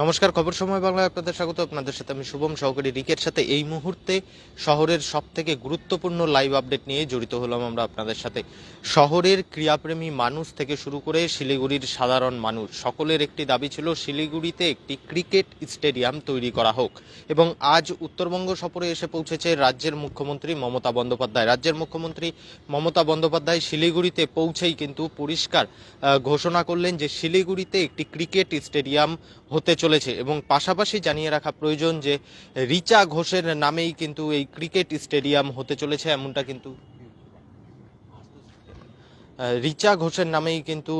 নমস্কার, খবর সময় বাংলায় আপনাদের স্বাগত। আপনাদের সাথে আমি শুভম, সহকারী রিকের সাথে এই মুহূর্তে শহরের সব থেকে গুরুত্বপূর্ণ লাইভ আপডেট নিয়ে জড়িত হলাম আমরা আপনাদের সাথে। শহরের ক্রীড়াপ্রেমী মানুষ থেকে শুরু করে শিলিগুড়ির সাধারণ মানুষ, সকলের একটি দাবি ছিল শিলিগুড়িতে একটি ক্রিকেট স্টেডিয়াম তৈরি করা হোক। এবং আজ উত্তরবঙ্গ সফরে এসে পৌঁছেছে রাজ্যের মুখ্যমন্ত্রী মমতা বন্দ্যোপাধ্যায়। রাজ্যের মুখ্যমন্ত্রী মমতা বন্দ্যোপাধ্যায় শিলিগুড়িতে পৌঁছেই কিন্তু পরিষ্কার ঘোষণা করলেন যে শিলিগুড়িতে একটি ক্রিকেট স্টেডিয়াম হতে চলেছে এবং পাশাপাশি জানিয়ে রাখা প্রয়োজন যে রিচা ঘোষের নামেই কিন্তু এই ক্রিকেট স্টেডিয়াম হতে চলেছে, এমনটা কিন্তু রিচা ঘোষের নামেই কিন্তু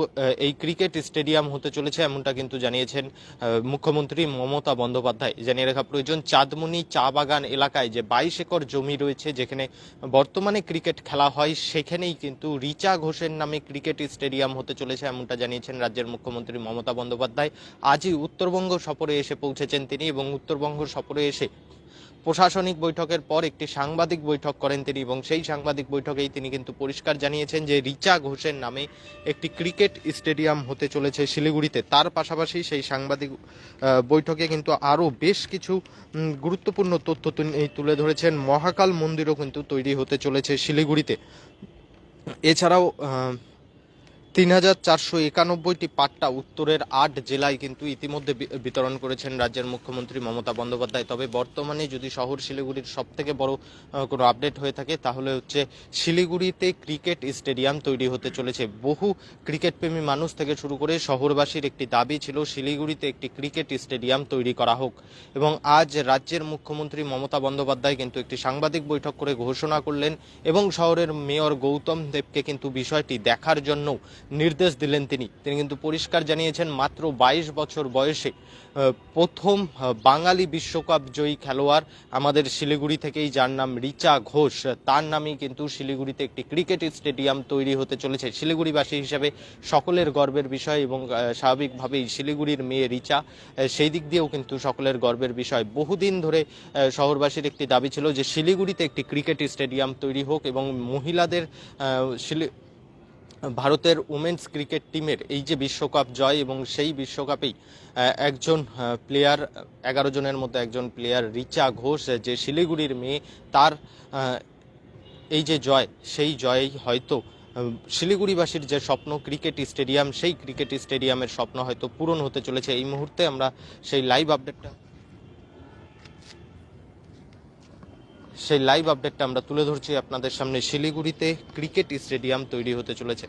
এই ক্রিকেট স্টেডিয়াম হতে চলেছে এমনটা কিন্তু জানিয়েছেন মুখ্যমন্ত্রী মমতা বন্দ্যোপাধ্যায়। জানিয়ে রাখা প্রয়োজন, চাঁদমুনি চা বাগান এলাকায় যে বাইশ একর জমি রয়েছে যেখানে বর্তমানে ক্রিকেট খেলা হয়, সেখানেই কিন্তু রিচা ঘোষের নামে ক্রিকেট স্টেডিয়াম হতে চলেছে এমনটা জানিয়েছেন রাজ্যের মুখ্যমন্ত্রী মমতা বন্দ্যোপাধ্যায়। আজই উত্তরবঙ্গ সফরে এসে পৌঁছেছেন তিনি এবং উত্তরবঙ্গ সফরে এসে প্রশাসনিক বৈঠকের পর একটি সাংবাদিক বৈঠক করেন তিনি এবং সেই সাংবাদিক বৈঠকেই তিনি কিন্তু পরিষ্কার জানিয়েছেন যে রিচা ঘোষের নামে একটি ক্রিকেট স্টেডিয়াম হতে চলেছে শিলিগুড়িতে। তার পাশাপাশি সেই সাংবাদিক বৈঠকে কিন্তু আরও বেশ কিছু গুরুত্বপূর্ণ তথ্য তিনি তুলে ধরেছেন। মহাকাল মন্দিরও কিন্তু তৈরি হতে চলেছে শিলিগুড়িতে। এছাড়াও তিন হাজার চারশো একানব্বইটি পাট্টা উত্তরের আট জেলায় কিন্তু ইতিমধ্যে বিতরণ করেছেন রাজ্যের মুখ্যমন্ত্রী মমতা বন্দ্যোপাধ্যায়। তবে বর্তমানে যদি শহর শিলিগুড়ির সব থেকে বড় কোনো আপডেট হয়ে থাকে, তাহলে হচ্ছে শিলিগুড়িতে ক্রিকেট স্টেডিয়াম তৈরি হতে চলেছে। বহু ক্রিকেট প্রেমী মানুষ থেকে শুরু করে শহরবাসীর একটি দাবি ছিল, শিলিগুড়িতে একটি ক্রিকেট স্টেডিয়াম তৈরি করা হোক। এবং আজ রাজ্যের মুখ্যমন্ত্রী মমতা বন্দ্যোপাধ্যায় কিন্তু একটি সাংবাদিক বৈঠক করে ঘোষণা করলেন এবং শহরের মেয়র গৌতম দেবকে কিন্তু বিষয়টি দেখার জন্য নির্দেশ দিলেন তিনি। তিনি কিন্তু পরিষ্কার জানিয়েছেন, মাত্র বাইশ বছর বয়সে প্রথম বাঙালি বিশ্বকাপ জয়ী খেলোয়াড় আমাদের শিলিগুড়ি থেকেই, যার নাম রিচা ঘোষ। তার নামেই কিন্তু শিলিগুড়িতে একটি ক্রিকেট স্টেডিয়াম তৈরি হতে চলেছে। শিলিগুড়িবাসী হিসেবে সকলের গর্বের বিষয় এবং স্বাভাবিকভাবেই শিলিগুড়ির মেয়ে রিচা সেই দিক দিয়েও কিন্তু সকলের গর্বের বিষয়। বহুদিন ধরে শহরবাসীর একটি দাবি ছিল যে শিলিগুড়িতে একটি ক্রিকেট স্টেডিয়াম তৈরি হোক এবং মহিলাদের শিলি ভারতের উমেন্স ক্রিকেট টিমের এই যে বিশ্বকাপ জয় এবং সেই বিশ্বকাপেই একজন প্লেয়ার এগারো জনের মধ্যে একজন প্লেয়ার রিচা ঘোষ যে শিলিগুড়ির মেয়ে, তার এই যে জয়, সেই জয়েই হয়তো শিলিগুড়িবাসীর যে স্বপ্ন ক্রিকেট স্টেডিয়াম সেই ক্রিকেট স্টেডিয়ামের স্বপ্ন হয়তো পূরণ হতে চলেছে। এই মুহূর্তে আমরা সেই লাইভ আপডেটটা সেই লাইভ আপডেটটা আমরা তুলে ধরছি আপনাদের সামনে। শিলিগুড়িতে ক্রিকেট স্টেডিয়াম তৈরি হতে চলেছে।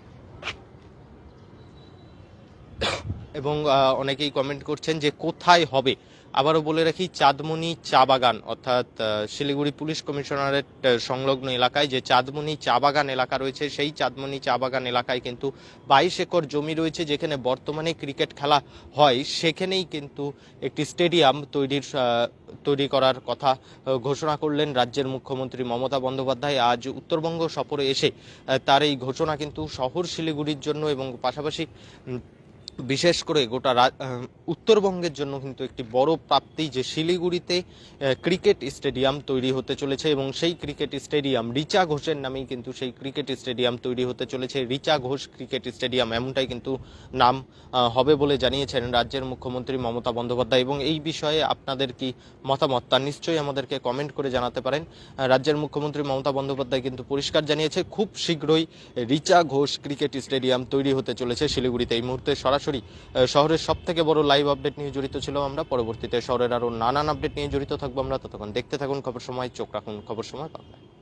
এবং অনেকেই কমেন্ট করছেন যে কোথায় হবে? আবারও বলে রাখি চাঁদমণি চা বাগান, অর্থাৎ শিলিগুড়ি পুলিশ কমিশনারের সংলগ্ন এলাকায় যে চাঁদমণি চা বাগান এলাকা রয়েছে, সেই চাঁদমণি চা বাগান এলাকায় কিন্তু বাইশ একর জমি রয়েছে, যেখানে বর্তমানে ক্রিকেট খেলা হয়। সেখানেই কিন্তু একটি স্টেডিয়াম তৈরির তৈরি করার কথা ঘোষণা করলেন রাজ্যের মুখ্যমন্ত্রী মমতা বন্দ্যোপাধ্যায়। আজ উত্তরবঙ্গ সফরে এসে তার এই ঘোষণা কিন্তু শহর শিলিগুড়ির জন্য এবং পাশাপাশি বিশেষ করে গোটা উত্তরবঙ্গের জন্য কিন্তু একটি বড় প্রাপ্তি যে শিলিগুড়িতে ক্রিকেট স্টেডিয়াম তৈরি হতে চলেছে এবং সেই ক্রিকেট স্টেডিয়াম রিচা ঘোষের নামেই কিন্তু সেই ক্রিকেট স্টেডিয়াম তৈরি হতে চলেছে। রিচা ঘোষ ক্রিকেট স্টেডিয়াম এমনটাই কিন্তু নাম হবে বলে জানিয়েছেন রাজ্যের মুখ্যমন্ত্রী মমতা বন্দ্যোপাধ্যায় এবং এই বিষয়ে আপনাদের কি মতামত? তা নিশ্চয়ই আমাদেরকে কমেন্ট করে জানাতে পারেন। রাজ্যের মুখ্যমন্ত্রী মমতা বন্দ্যোপাধ্যায় কিন্তু পরিষ্কার জানিয়েছে, খুব শীঘ্রই রিচা ঘোষ ক্রিকেট স্টেডিয়াম তৈরি হতে চলেছে শিলিগুড়িতে। এই মুহূর্তে সরাসরি আহ, শহরের সব থেকে বড় লাইভ আপডেট নিয়ে জড়িত ছিলাম আমরা। পরবর্তীতে শহরের আরও নানান আপডেট নিয়ে জড়িত থাকব আমরা। ততক্ষণ দেখতে থাকুন খবর সময় চোখ রাখুন খবর সময় বাংলায়।